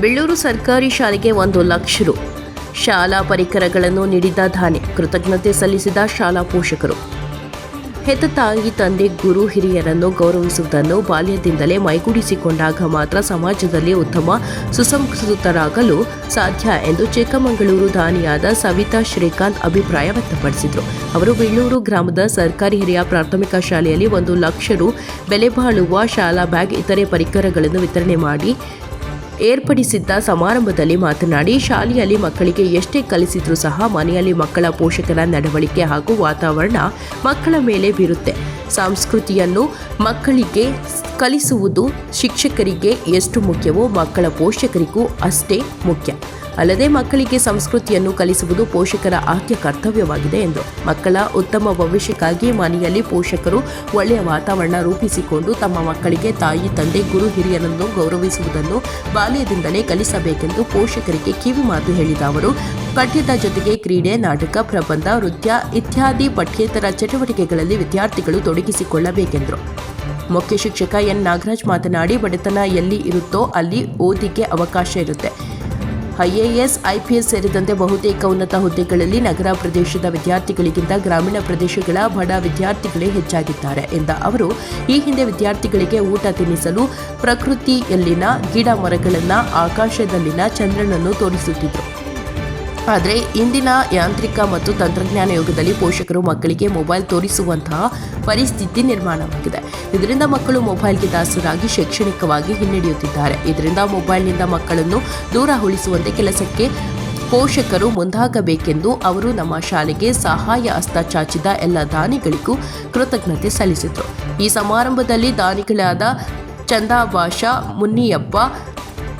ಬೆಳ್ಳೂರು ಸರ್ಕಾರಿ ಶಾಲೆಗೆ ಒಂದು ಲಕ್ಷ ರು. ಶಾಲಾ ಪರಿಕರಗಳನ್ನು ನೀಡಿದ ದಾನಿ ಕೃತಜ್ಞತೆ ಸಲ್ಲಿಸಿದ ಶಾಲಾ ಪೋಷಕರು. ಹೆತ್ತ ತಾಯಿ, ತಂದೆ, ಗುರು, ಹಿರಿಯರನ್ನು ಗೌರವಿಸುವುದನ್ನು ಬಾಲ್ಯದಿಂದಲೇ ಮೈಗೂಡಿಸಿಕೊಂಡಾಗ ಮಾತ್ರ ಸಮಾಜದಲ್ಲಿ ಉತ್ತಮ, ಸುಸಂಸ್ಕೃತರಾಗಲು ಸಾಧ್ಯ ಎಂದು ಚಿಕ್ಕಮಗಳೂರು ದಾನಿಯಾದ ಸವಿತಾ ಶ್ರೀಕಾಂತ್ ಅಭಿಪ್ರಾಯ ವ್ಯಕ್ತಪಡಿಸಿದರು. ಅವರು ಬೆಳ್ಳೂರು ಗ್ರಾಮದ ಸರ್ಕಾರಿ ಹಿರಿಯ ಪ್ರಾಥಮಿಕ ಶಾಲೆಯಲ್ಲಿ ಒಂದು ಲಕ್ಷ ರು ಬೆಲೆ ಬಾಳುವ ಶಾಲಾ ಬ್ಯಾಗ್, ಇತರೆ ಪರಿಕರಗಳನ್ನು ವಿತರಣೆ ಮಾಡಿ ಏರ್ಪಡಿಸಿದ್ದ ಸಮಾರಂಭದಲ್ಲಿ ಮಾತನಾಡಿ, ಶಾಲೆಯಲ್ಲಿ ಮಕ್ಕಳಿಗೆ ಎಷ್ಟೇ ಕಲಿಸಿದ್ರೂ ಸಹ ಮನೆಯಲ್ಲಿ ಮಕ್ಕಳ ಪೋಷಕರ ನಡವಳಿಕೆ ಹಾಗೂ ವಾತಾವರಣ ಮಕ್ಕಳ ಮೇಲೆ ಬೀರುತ್ತೆ. ಸಂಸ್ಕೃತಿಯನ್ನು ಮಕ್ಕಳಿಗೆ ಕಲಿಸುವುದು ಶಿಕ್ಷಕರಿಗೆ ಎಷ್ಟು ಮುಖ್ಯವೋ ಮಕ್ಕಳ ಪೋಷಕರಿಗೂ ಅಷ್ಟೇ ಮುಖ್ಯ. ಅಲ್ಲದೆ ಮಕ್ಕಳಿಗೆ ಸಂಸ್ಕೃತಿಯನ್ನು ಕಲಿಸುವುದು ಪೋಷಕರ ಆದ್ಯ ಕರ್ತವ್ಯವಾಗಿದೆ ಎಂದು. ಮಕ್ಕಳ ಉತ್ತಮ ಭವಿಷ್ಯಕ್ಕಾಗಿ ಮನೆಯಲ್ಲಿ ಪೋಷಕರು ಒಳ್ಳೆಯ ವಾತಾವರಣ ರೂಪಿಸಿಕೊಂಡು ತಮ್ಮ ಮಕ್ಕಳಿಗೆ ತಾಯಿ, ತಂದೆ, ಗುರು, ಹಿರಿಯರನ್ನು ಗೌರವಿಸುವುದನ್ನು ಬಾಲ್ಯದಿಂದಲೇ ಕಲಿಸಬೇಕೆಂದು ಪೋಷಕರಿಗೆ ಕಿವಿ ಮಾತು ಹೇಳಿದ ಅವರು, ಪಠ್ಯದ ಜೊತೆಗೆ ಕ್ರೀಡೆ, ನಾಟಕ, ಪ್ರಬಂಧ, ನೃತ್ಯ ಇತ್ಯಾದಿ ಪಠ್ಯೇತರ ಚಟುವಟಿಕೆಗಳಲ್ಲಿ ವಿದ್ಯಾರ್ಥಿಗಳು ತೊಡಗಿಸಿಕೊಳ್ಳಬೇಕೆಂದರು. ಮುಖ್ಯ ಶಿಕ್ಷಕ ಎನ್. ನಾಗರಾಜ್ ಮಾತನಾಡಿ, ಬಡತನ ಎಲ್ಲಿ ಇರುತ್ತೋ ಅಲ್ಲಿ ಓದಿಗೆ ಅವಕಾಶ ಇರುತ್ತೆ. ಐಎಎಸ್ ಐಪಿಎಸ್ ಸೇರಿದಂತೆ ಬಹುತೇಕ ಉನ್ನತ ಹುದ್ದೆಗಳಲ್ಲಿ ನಗರ ಪ್ರದೇಶದ ವಿದ್ಯಾರ್ಥಿಗಳಿಗಿಂತ ಗ್ರಾಮೀಣ ಪ್ರದೇಶಗಳ ಬಡ ವಿದ್ಯಾರ್ಥಿಗಳೇ ಹೆಚ್ಚಾಗಿದ್ದಾರೆ ಎಂದ ಅವರು, ಈ ಹಿಂದೆ ವಿದ್ಯಾರ್ಥಿಗಳಿಗೆ ಊಟ ತಿನ್ನಿಸಲು ಪ್ರಕೃತಿಯಲ್ಲಿನ ಗಿಡ ಮರಗಳನ್ನು ಆಕಾಶದಲ್ಲಿನ ಚಂದ್ರನನ್ನು ತೋರಿಸುತ್ತಿದ್ದರು ಆದರೆ ಇಂದಿನ ಯಾಂತ್ರಿಕ ಮತ್ತು ತಂತ್ರಜ್ಞಾನ ಯುಗದಲ್ಲಿ ಪೋಷಕರು ಮಕ್ಕಳಿಗೆ ಮೊಬೈಲ್ ತೋರಿಸುವಂತಹ ಪರಿಸ್ಥಿತಿ ನಿರ್ಮಾಣವಾಗಿದೆ. ಇದರಿಂದ ಮಕ್ಕಳು ಮೊಬೈಲ್ಗೆ ದಾಸರಾಗಿ ಶೈಕ್ಷಣಿಕವಾಗಿ ಹಿನ್ನಡೆಯುತ್ತಿದ್ದಾರೆ. ಇದರಿಂದ ಮೊಬೈಲ್ನಿಂದ ಮಕ್ಕಳನ್ನು ದೂರ ಉಳಿಸುವಂತೆ ಕೆಲಸಕ್ಕೆ ಪೋಷಕರು ಮುಂದಾಗಬೇಕೆಂದು ಅವರು ನಮ್ಮ ಶಾಲೆಗೆ ಸಹಾಯ ಹಸ್ತ ಚಾಚಿದ ಎಲ್ಲ ದಾನಿಗಳಿಗೂ ಕೃತಜ್ಞತೆ ಸಲ್ಲಿಸಿದರು. ಈ ಸಮಾರಂಭದಲ್ಲಿ ದಾನಿಗಳಾದ ಚಂದಾಬಾಷಾ ಮುನ್ನಿಯಪ್ಪ,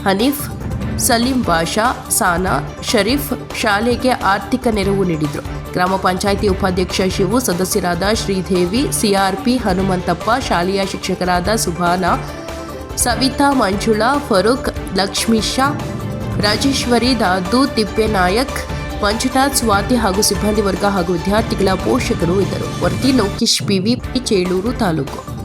ಹನೀಫ್ ಸಲೀಂ ಬಾಷಾ, ಸಾನಾ, ಶರೀಫ್ ಶಾಲೆಗೆ ಆರ್ಥಿಕ ನೆರವು ನೀಡಿದರು. ಗ್ರಾಮ ಪಂಚಾಯಿತಿ ಉಪಾಧ್ಯಕ್ಷ ಶಿವು, ಸದಸ್ಯರಾದ ಶ್ರೀದೇವಿ, ಸಿಆರ್ಪಿ ಹನುಮಂತಪ್ಪ, ಶಾಲೆಯ ಶಿಕ್ಷಕರಾದ ಸುಭಾನಾ, ಸವಿತಾ ಮಂಜುಳಾ, ಫರೂಕ್ ಲಕ್ಷ್ಮೀಶಾ ರಾಜೇಶ್ವರಿ ದಾದು ತಿಪ್ಪೇನಾಯಕ್ ಮಂಜುನಾಥ್, ಸ್ವಾತಿ ಹಾಗೂ ಸಿಬ್ಬಂದಿ ವರ್ಗ ಹಾಗೂ ವಿದ್ಯಾರ್ಥಿಗಳ ಪೋಷಕರು ಇದ್ದರು. ವರದಿ ಲೋಕೇಶ್, ಪಿವಿ ಚೇಳೂರು ತಾಲೂಕು.